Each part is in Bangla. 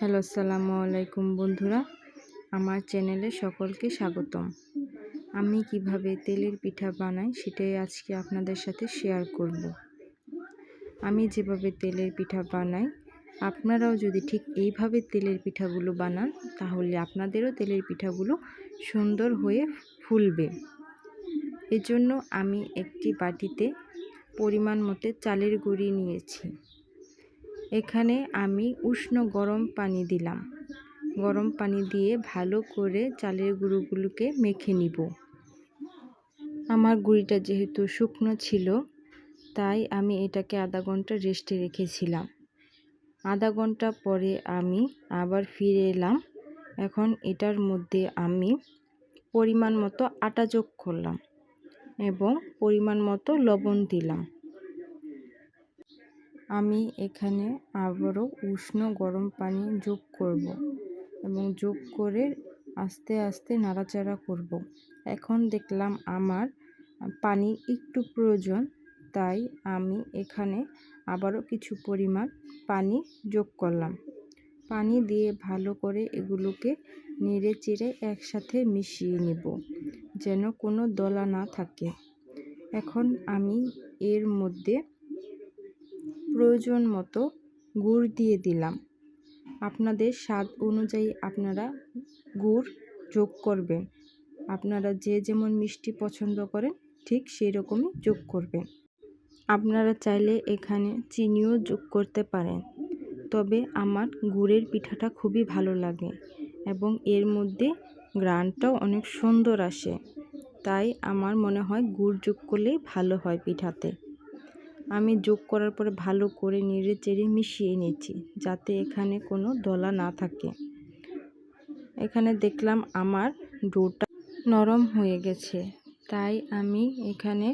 হ্যালো, আসসালামু আলাইকুম বন্ধুরা। আমার চ্যানেলে সকলকে স্বাগতম। আমি কীভাবে তেলের পিঠা বানাই সেটাই আজকে আপনাদের সাথে শেয়ার করব। আমি যেভাবে তেলের পিঠা বানাই, আপনারাও যদি ঠিক এইভাবে তেলের পিঠাগুলো বানান, তাহলে আপনাদেরও তেলের পিঠাগুলো সুন্দর হয়ে ফুলবে। এজন্য আমি একটি বাটিতে পরিমাণ মতো চালের গুঁড়ি নিয়েছি। এখানে আমি উষ্ণ গরম পানি দিলাম। গরম পানি দিয়ে ভালো করে চালের গুঁড়োগুলোকে মেখে নিব। আমার গুঁড়িটা যেহেতু শুকনো ছিল, তাই আমি এটাকে আধা ঘণ্টা রেস্টে রেখেছিলাম। আধা ঘণ্টা পরে আমি আবার ফিরে এলাম। এখন এটার মধ্যে আমি পরিমাণ মতো আটা যোগ করলাম এবং পরিমাণ মতো লবণ দিলাম। আমি এখানে আবারও উষ্ণ গরম পানি যোগ করব এবং যোগ করে আস্তে আস্তে নাড়াচাড়া করব। এখন দেখলাম আমার পানি একটু প্রয়োজন, তাই আমি এখানে আবারও কিছু পরিমাণ পানি যোগ করলাম। পানি দিয়ে ভালো করে এগুলোকে নেড়ে চেড়ে একসাথে মিশিয়ে নেব, যেন কোনো দলা না থাকে। এখন আমি এর মধ্যে প্রয়োজন মতো গুড় দিয়ে দিলাম। আপনাদের স্বাদ অনুযায়ী আপনারা গুড় যোগ করবেন। আপনারা যে যেমন মিষ্টি পছন্দ করেন, ঠিক সেই রকমই যোগ করবেন। আপনারা চাইলে এখানে চিনিও যোগ করতে পারেন। তবে আমার গুড়ের পিঠাটা খুবই ভালো লাগে এবং এর মধ্যে গ্রানটাও অনেক সুন্দর আসে। তাই আমার মনে হয় গুড় যোগ করলেই ভালো হয় পিঠাতে। আমি যোগ করার পরে ভালো করে নেড়ে চেড়ে মিশিয়ে নিয়েছি যাতে এখানে কোনো দলা না থাকে। এখানে দেখলাম আমার ডোটা নরম হয়ে গেছে, তাই আমি এখানে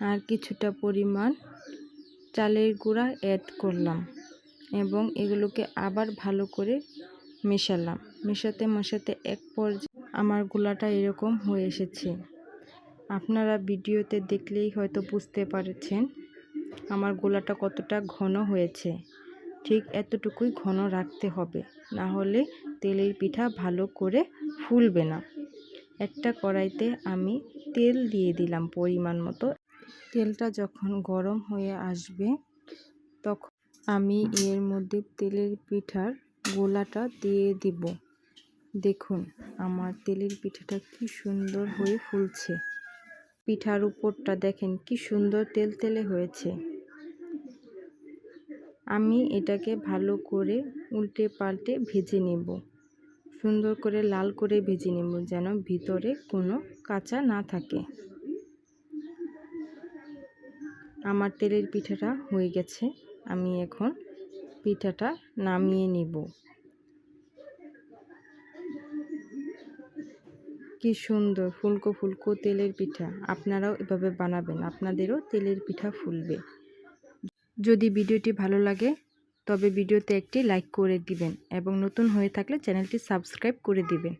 আর কিছুটা পরিমাণ চালের গুঁড়া অ্যাড করলাম এবং এগুলোকে আবার ভালো করে মেশালাম। মেশাতে মেশাতে এক পর্যায়ে আমার গোলাটা এরকম হয়ে এসেছে। আপনারা ভিডিওতে দেখলেই হয়তো বুঝতে পারছেন আমার গোলাটা কতটা ঘন হয়েছে। ঠিক এতটুকুই ঘন রাখতে হবে, না হলে তেলের পিঠা ভালো করে ফুলবে না। একটা কড়াইতে আমি তেল দিয়ে দিলাম পরিমাণ মতো। তেলটা যখন গরম হয়ে আসবে, তখন আমি এর মধ্যে তেলের পিঠার গোলাটা দিয়ে দিব। দেখুন, আমার তেলের পিঠাটা কি সুন্দর হয়ে ফুলছে। পিঠার উপরটা দেখেন কি সুন্দর তেল তেলে হয়েছে। আমি এটাকে ভালো করে উল্টে পাল্টে ভেজে নেব। সুন্দর করে লাল করে ভেজে নেব যেন ভিতরে কোনো কাঁচা না থাকে। আমার তেলের পিঠাটা হয়ে গেছে। আমি এখন পিঠাটা নামিয়ে নিব। কি সুন্দর ফুলকো ফুলকো তেলের পিঠা। আপনারাও এভাবে বানাবেন, আপনাদেরও তেলের পিঠা ফুলবে। যদি ভিডিওটি ভালো লাগে, তবে ভিডিওতে একটি লাইক করে দিবেন এবং নতুন হয়ে থাকলে চ্যানেলটি সাবস্ক্রাইব করে দিবেন।